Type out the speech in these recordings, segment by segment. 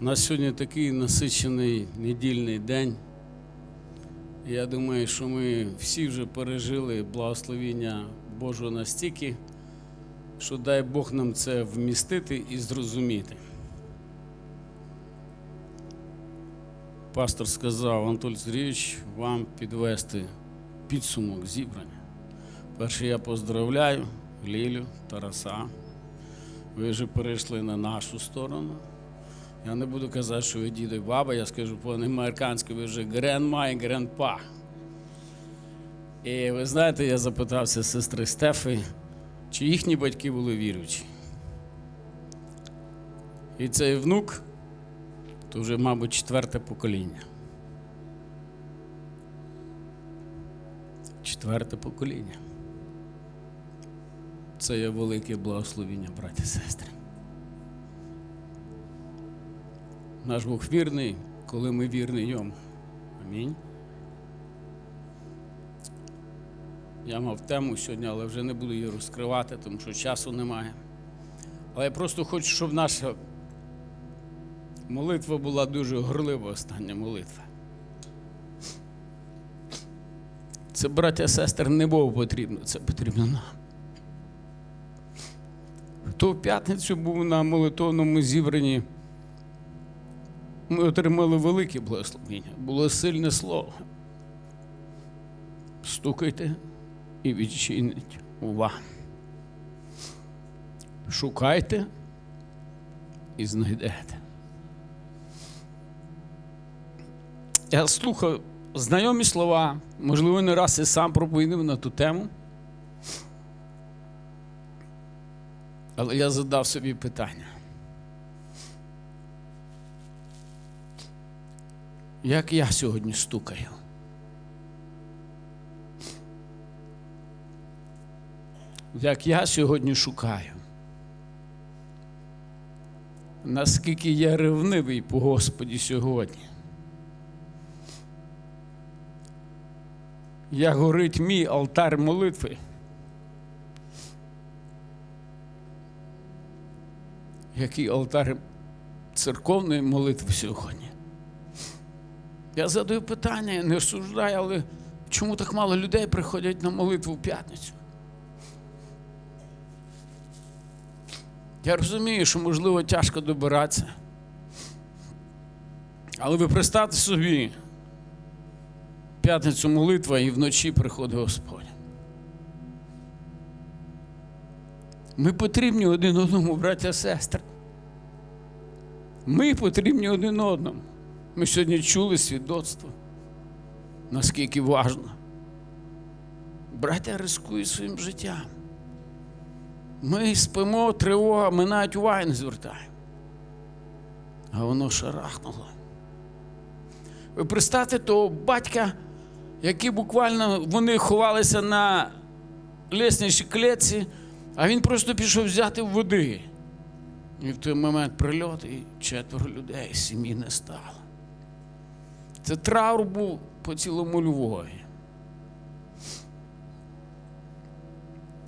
У нас сьогодні такий насичений недільний день. Я думаю, що ми всі вже пережили благословіння Божого настільки, що дай Бог нам це вмістити і зрозуміти. Пастор сказав, Анатолій Сергійович, вам підвести підсумок зібрання. Перше, я поздравляю Лілю, Тараса. Ви вже перейшли на нашу сторону. Я не буду казати, що ви діди і баба, я скажу по-американськи, ви вже гренма і гренпа. І ви знаєте, я запитався сестри Стефи, чи їхні батьки були віруючі. І цей внук, то вже, мабуть, четверте покоління. Четверте покоління. Це є велике благословіння, браті і сестри. Наш Бог вірний, коли ми вірні йому. Амінь. Я мав тему сьогодні, але вже не буду її розкривати, тому що часу немає. Але я просто хочу, щоб наша молитва була дуже горлива, остання молитва. Це, браття і сестри, не Богу потрібно, це потрібно нам. Хто в п'ятницю був на молитовному зібранні, ми отримали велике благословення. Було сильне слово. Стукайте і відчинить вам. Шукайте і знайдете. Я слухав знайомі слова, можливо, не раз і сам проповідав на ту тему. Але я задав собі питання. Як я сьогодні стукаю? Як я сьогодні шукаю? Наскільки я ревнивий по Господі сьогодні? Як горить мій алтар молитви? Який алтар церковної молитви сьогодні? Я задаю питання, я не осуждаю, але чому так мало людей приходять на молитву в п'ятницю? Я розумію, що, можливо, тяжко добиратися. Але ви представте собі, п'ятницю молитва і вночі приходить Господь. Ми потрібні один одному, браття сестри. Ми потрібні один одному. Ми сьогодні чули свідоцтво, наскільки важно. Браття рискують своїм життям. Ми спимо, тривога, ми навіть уваги не звертаємо. А воно шарахнуло. Ви представте того батька, який буквально вони ховалися на ліснішій клетці, а він просто пішов взяти води. І в той момент прильот, і четверо людей сім'ї не стало. Це траур був по цілому Львові.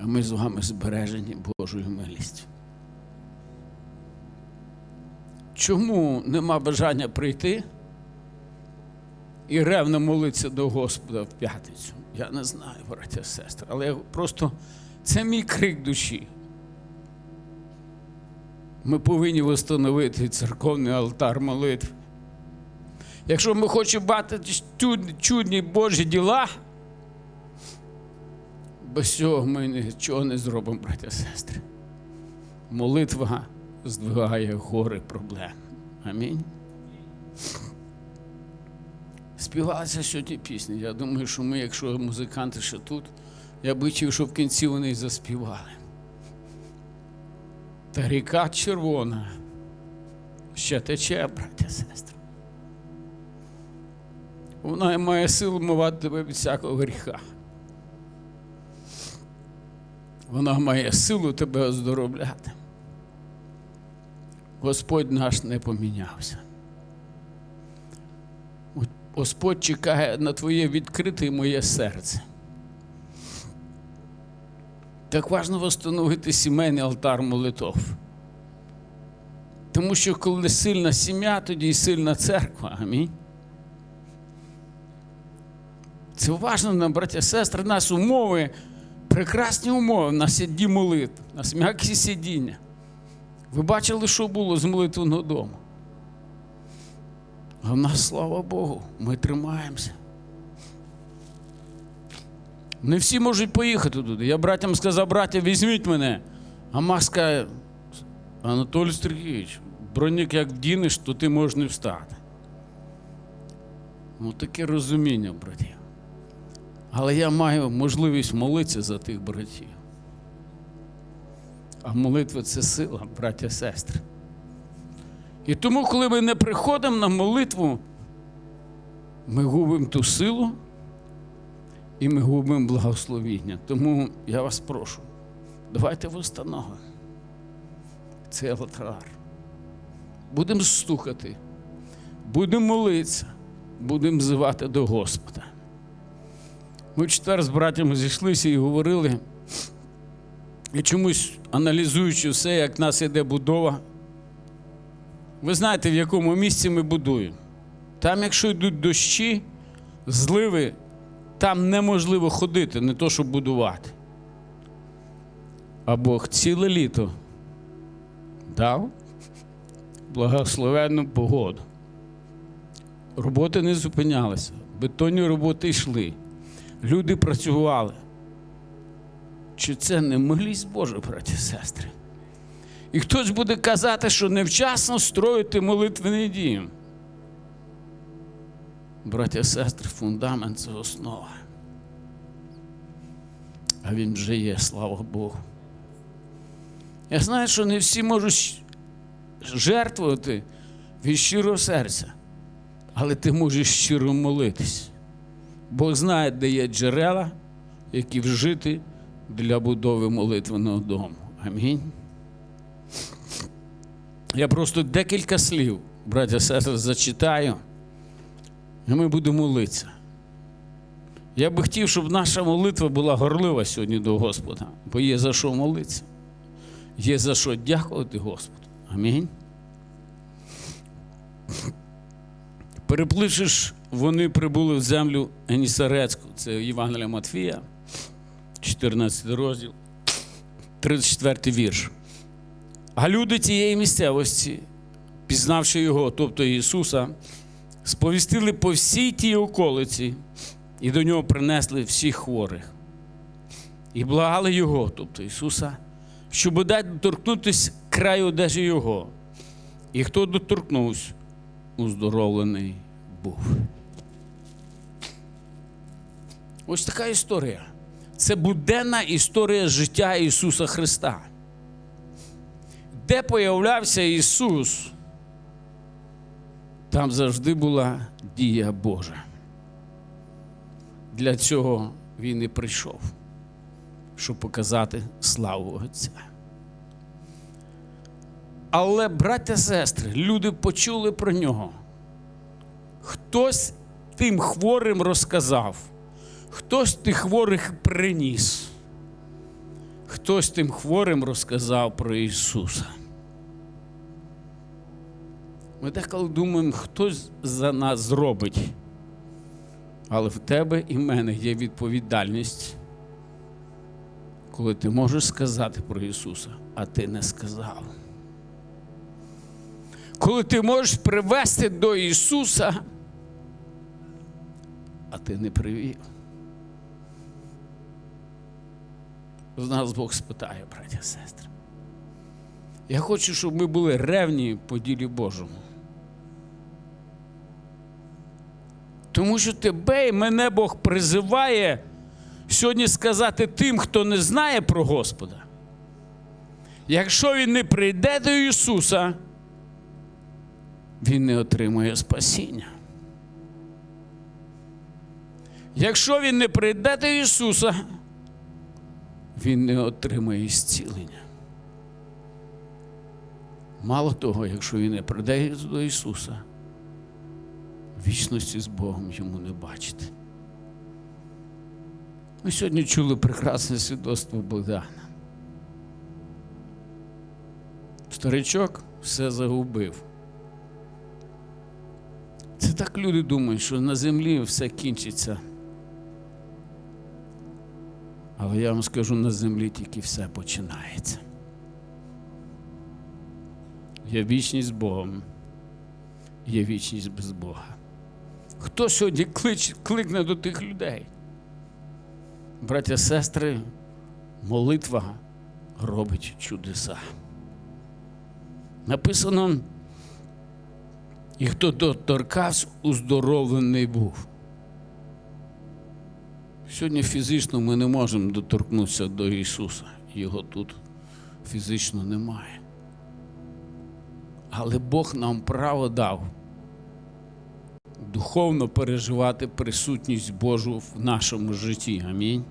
А ми з вами збережені Божою милістю. Чому нема бажання прийти і ревно молитися до Господа в п'ятницю? Я не знаю, браття і сестри, але я просто це мій крик душі. Ми повинні встановити церковний алтар молитви. Якщо ми хочемо бачити чудні Божі діла, без цього ми нічого не зробимо, браття і сестри. Молитва здвигає гори проблем. Амінь. Співалися сьогодні пісні. Я думаю, що ми, якщо музиканти ще тут, я хотів, щоб в кінці вони заспівали. Та ріка червона ще тече, браття сестри. Вона має силу мивати тебе від всякого гріха. Вона має силу тебе оздоровляти. Господь наш не помінявся. Господь чекає на твоє відкрите моє серце. Так важливо встановити сімейний алтар молитов. Тому що коли сильна сім'я, тоді і сильна церква. Амінь. Це уважно нам, браття, сестри, у нас умови, прекрасні умови. У нас є молитв, у нас м'які сидіння. Ви бачили, що було з молитвеного дому? А в нас, слава Богу, ми тримаємося. Не всі можуть поїхати туди. Я братям сказав, браття, візьміть мене. А Макс Анатолій Сергійович, бронік як вдінеш, то ти можеш не встати. Ну, таке розуміння, братів. Але я маю можливість молитися за тих братів. А молитва це сила, браття сестри. І тому, коли ми не приходимо на молитву, ми губимо ту силу і ми губимо благословіння. Тому я вас прошу, давайте встановимо цей алтар. Будемо стукати, будемо молитися, будемо взивати до Господа. Ми четвер з братями зійшлися і говорили, і чомусь аналізуючи все, як в нас іде будова. Ви знаєте, в якому місці ми будуємо. Там, якщо йдуть дощі, зливи, там неможливо ходити, не то, щоб будувати. А Бог ціле літо дав благословенну погоду. Роботи не зупинялися, бетонні роботи йшли. Люди працювали. Чи це не милість Божа, браті і сестри? І хтось буде казати, що невчасно строїти молитвений дім. Браття і сестри, фундамент це основа. А він вже є, слава Богу. Я знаю, що не всі можуть жертвувати від щирого серця, але ти можеш щиро молитись. Бог знає, де є джерела, які вжити для будови молитвеного дому. Амінь. Я просто декілька слів, браття сестри, зачитаю, і ми будемо молитися. Я би хотів, щоб наша молитва була горлива сьогодні до Господа, бо є за що молитися. Є за що дякувати Господу. Амінь. Перепливши ж, вони прибули в землю Генісарецьку, це Євангелія Матфія, 14 розділ, 34 вірш. А люди тієї місцевості, пізнавши його, тобто Ісуса, сповістили по всій тій околиці і до нього принесли всіх хворих. І благали Його, тобто Ісуса, щоб дати доторкнутися краю одежі Його. І хто доторкнувся, уздоровлений був. Ось така історія. Це буденна історія життя Ісуса Христа. Де появлявся Ісус, там завжди була дія Божа. Для цього Він і прийшов, щоб показати славу Отця. Але, браття сестри, люди почули про нього. Хтось тим хворим розказав, хтось тих хворих приніс, хтось тим хворим розказав про Ісуса. Ми деколи думаємо, хтось за нас зробить. Але в тебе і в мене є відповідальність, коли ти можеш сказати про Ісуса, а ти не сказав. Коли ти можеш привести до Ісуса, а ти не привів. З нас Бог спитає, браття сестри. Я хочу, щоб ми були ревні по ділі Божому. Тому що тебе і мене Бог призиває сьогодні сказати тим, хто не знає про Господа. Якщо він не прийде до Ісуса, він не отримує спасіння. Якщо він не прийде до Ісуса, він не отримує зцілення. Мало того, якщо він не прийде до Ісуса, вічності з Богом йому не бачити. Ми сьогодні чули прекрасне свідоцтво Богдана. Старичок все загубив. Це так люди думають, що на землі все кінчиться. Але я вам скажу, на землі тільки все починається. Є вічність з Богом, є вічність без Бога. Хто сьогодні клич, кликне до тих людей? Браття, сестри, молитва робить чудеса. Написано, і хто доторкався, уздоровлений був. Сьогодні фізично ми не можемо доторкнутися до Ісуса. Його тут фізично немає. Але Бог нам право дав духовно переживати присутність Божу в нашому житті. Амінь.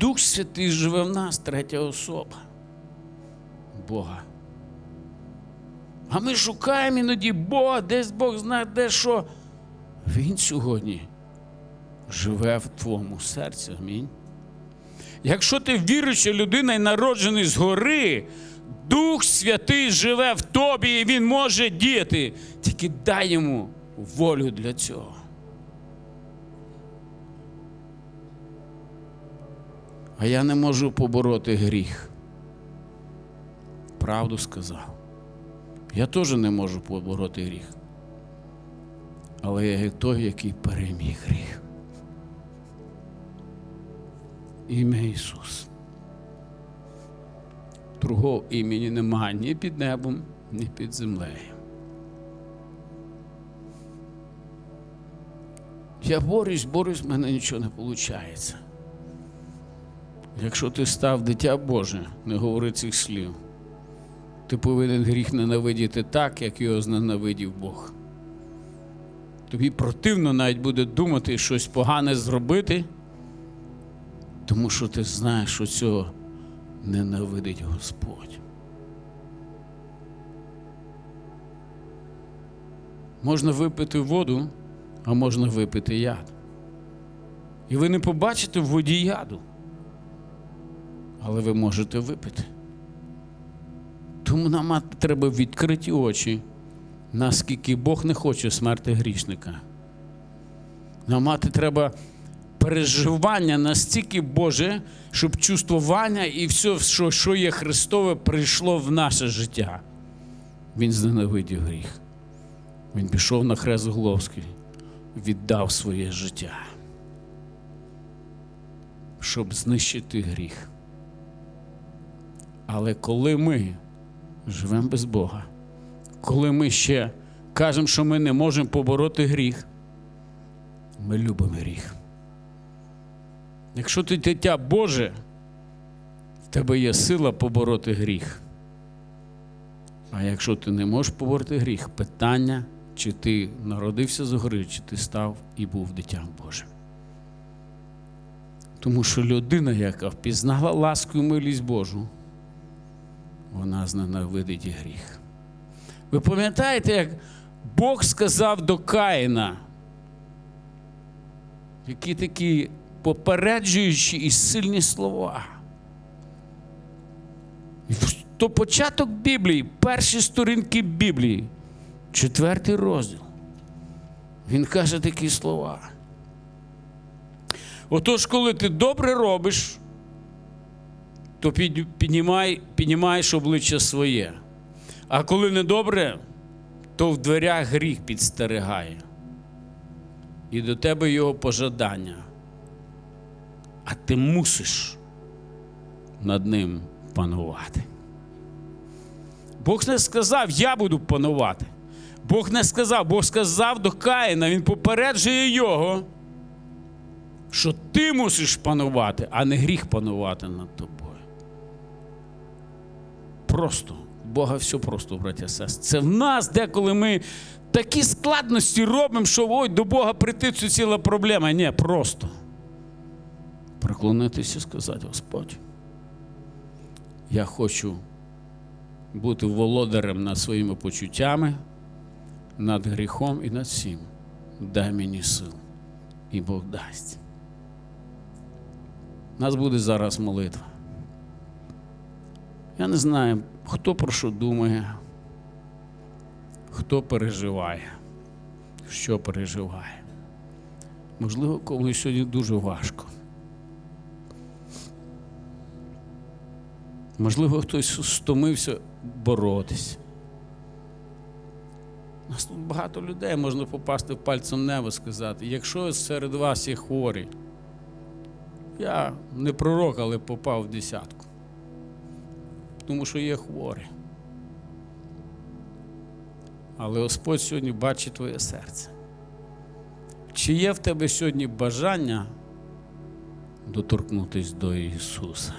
Дух Святий живе в нас, третя особа Бога. А ми шукаємо іноді Бога, десь Бог знає, де що. Він сьогодні живе в твоєму серці. Амінь. Якщо ти віруюча людина і народжений згори, Дух Святий живе в тобі і Він може діяти. Тільки дай йому волю для цього. А я не можу побороти гріх. Правду сказав. Я теж не можу побороти гріх. Але я є той, який переміг гріх. Ім'я Ісус. Другого імені немає ні під небом, ні під землею. Я борюсь, борюсь, в мене нічого не виходить. Якщо ти став дитя Боже, не говори цих слів, ти повинен гріх ненавидіти так, як його зненавидів Бог. Тобі противно навіть буде думати щось погане зробити, тому що ти знаєш, що цього ненавидить Господь. Можна випити воду, а можна випити яд. І ви не побачите в воді яду, але ви можете випити. Тому нам треба відкриті очі наскільки Бог не хоче смерти грішника. Нам мати треба переживання настільки Боже, щоб чувствування і все, що, що є Христове, прийшло в наше життя. Він зненавидів гріх. Він пішов на хрест Головський, віддав своє життя, щоб знищити гріх. Але коли ми живемо без Бога, коли ми ще кажемо, що ми не можемо побороти гріх, ми любимо гріх. Якщо ти дитя Боже, в тебе є сила побороти гріх. А якщо ти не можеш побороти гріх, питання, чи ти народився згори, чи ти став і був дитям Божим. Тому що людина, яка впізнала ласку і милість Божу, вона зненавидить гріх. Ви пам'ятаєте, як Бог сказав до Каїна, які такі попереджуючі і сильні слова. То початок Біблії, перші сторінки Біблії, четвертий розділ. Він каже такі слова. Отож, коли ти добре робиш, то піднімай, піднімаєш обличчя своє. А коли недобре, то в дверях гріх підстерегає. І до тебе його пожадання. А ти мусиш над ним панувати. Бог не сказав, я буду панувати. Бог не сказав, Бог сказав до Каїна, він попереджує його, що ти мусиш панувати, а не гріх панувати над тобою. Просто. Бога все просто, браття сестри. Це в нас деколи ми такі складності робимо, що ой, до Бога прийти це ціла проблема. Ні, просто приклонитися і сказати, Господь, я хочу бути володарем над своїми почуттями, над гріхом і над всім. Дай мені сил. І Бог дасть. У нас буде зараз молитва. Я не знаю, хто про що думає, хто переживає, що переживає. Можливо, комусь сьогодні дуже важко. Можливо, хтось стомився боротись. У нас тут багато людей можна попасти в пальцем небо сказати. Якщо серед вас є хворі, я не пророк, але попав в десятку. Тому що є хворі. Але Господь сьогодні бачить твоє серце. Чи є в тебе сьогодні бажання доторкнутися до Ісуса?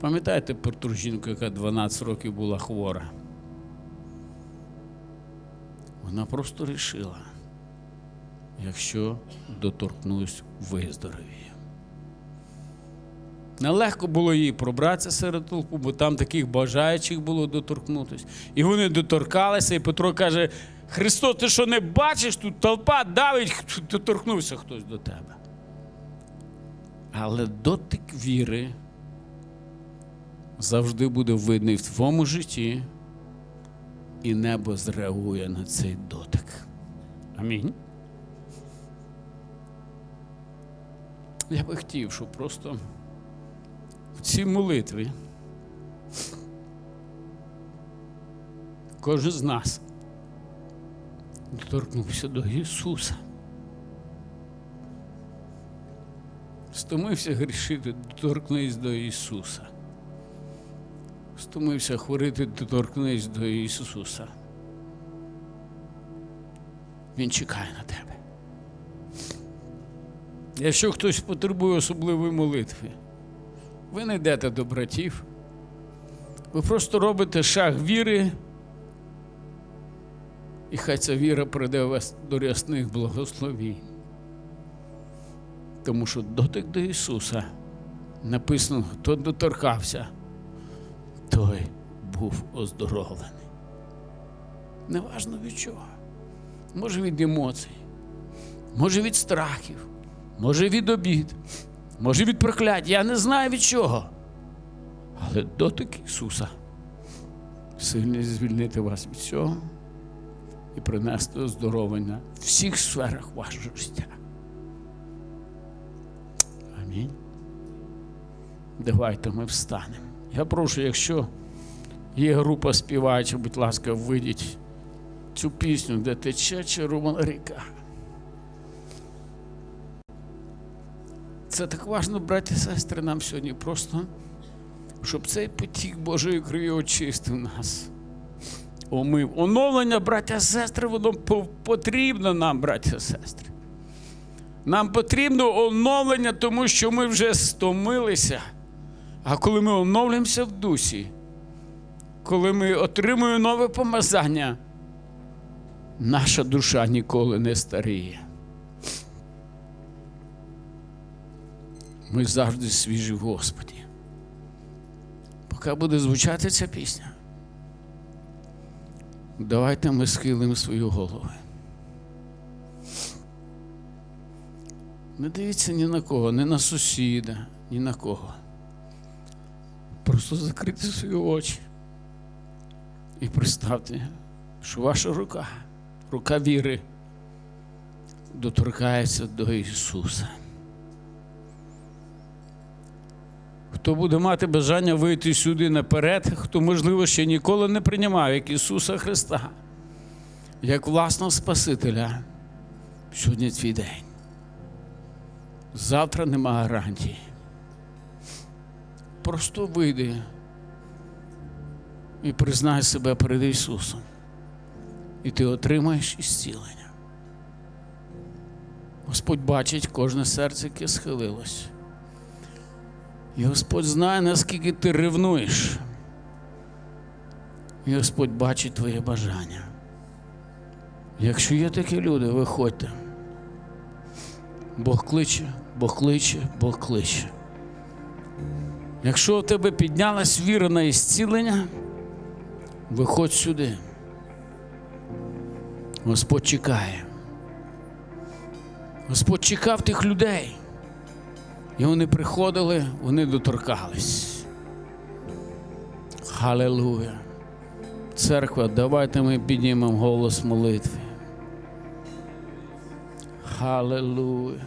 Пам'ятаєте про ту жінку, яка 12 років була хвора? Вона просто рішила, якщо доторкнусь, виздоровію. Нелегко було їй пробратися серед толпу, бо там таких бажаючих було доторкнутися. І вони доторкалися, і Петро каже: Христос, ти що не бачиш, тут толпа давить, доторкнувся хтось до тебе. Але дотик віри завжди буде видний в твоєму житті, і небо зреагує на цей дотик. Амінь. Я би хотів, щоб просто цій молитві кожен з нас доторкнувся до Ісуса. Стомився грішити, доторкнись до Ісуса. Стомився хворити, доторкнись до Ісуса. Він чекає на тебе. Якщо хтось потребує особливої молитви, ви не йдете до братів, ви просто робите шаг віри, і хай ця віра прийде вас до рясних благословінь. Тому що дотик до Ісуса написано, хто доторкався, той був оздоровлений. Неважно від чого. Може від емоцій, може від страхів, може від обід, може від проклять. Я не знаю від чого. Але дотик Ісуса сильний звільнити вас від цього і принести оздоровлення в всіх сферах вашого життя. Амінь. Давайте ми встанемо. Я прошу, якщо є група співаюча, будь ласка, вийдіть цю пісню, де тече червона ріка. Це так важливо, браті і сестри, нам сьогодні просто, щоб цей потік Божої крові очистив нас. Омив. Оновлення, браття і сестри, воно потрібно нам, браття і сестри. Нам потрібно оновлення, тому що ми вже стомилися. А коли ми оновлюємося в дусі, коли ми отримуємо нове помазання, наша душа ніколи не старіє. Ми завжди свіжі в Господі. Поки буде звучати ця пісня, давайте ми схилимо свої голови. Не дивіться ні на кого, ні на сусіда, ні на кого. Просто закрийте свої очі і представте, що ваша рука, рука віри, доторкається до Ісуса. Хто буде мати бажання вийти сюди наперед, хто, можливо, ще ніколи не приймав як Ісуса Христа, як власного Спасителя, сьогодні твій день. Завтра нема гарантії. Просто вийди і признай себе перед Ісусом. І ти отримаєш ісцілення. Господь бачить кожне серце, яке схилилось. І Господь знає, наскільки ти ревнуєш. І Господь бачить твоє бажання. Якщо є такі люди, виходьте. Бог кличе, Бог кличе, Бог кличе. Якщо у тебе піднялась віра на ісцілення, виходь сюди. Господь чекає. Господь чекав тих людей. І вони приходили, вони доторкались. Халилуя! Церква, давайте ми піднімемо голос молитви. Халилуя!